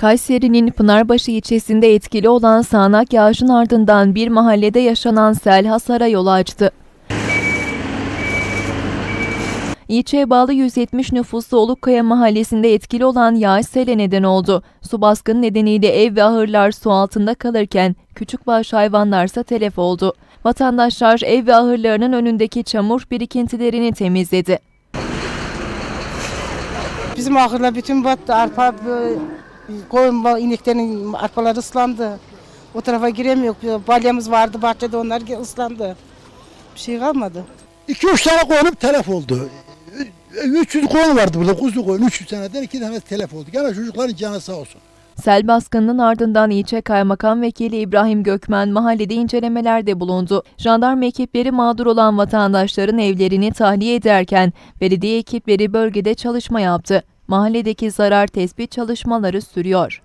Kayseri'nin Pınarbaşı ilçesinde etkili olan sağanak yağışın ardından bir mahallede yaşanan sel hasara yol açtı. İlçeye bağlı 170 nüfuslu Olukkaya mahallesinde etkili olan yağış sele neden oldu. Su baskını nedeniyle ev ve ahırlar su altında kalırken küçükbaş hayvanlarsa telef oldu. Vatandaşlar ev ve ahırlarının önündeki çamur birikintilerini temizledi. Bizim ahırlar bütün battı. Arpa, koyun, ineklerin arpaları ıslandı. O tarafa giremiyor. Balyamız vardı bahçede onlar ıslandı. Bir şey kalmadı. 2-3 tane koyunum telef oldu. 300 koyun vardı burada kuzu koyun 300 seneden 2 tane telef oldu. Gene çocukların canı sağ olsun. Sel baskınının ardından ilçe kaymakam vekili İbrahim Gökmen mahallede incelemelerde bulundu. Jandarma ekipleri mağdur olan vatandaşların evlerini tahliye ederken belediye ekipleri bölgede çalışma yaptı. Mahalledeki zarar tespit çalışmaları sürüyor.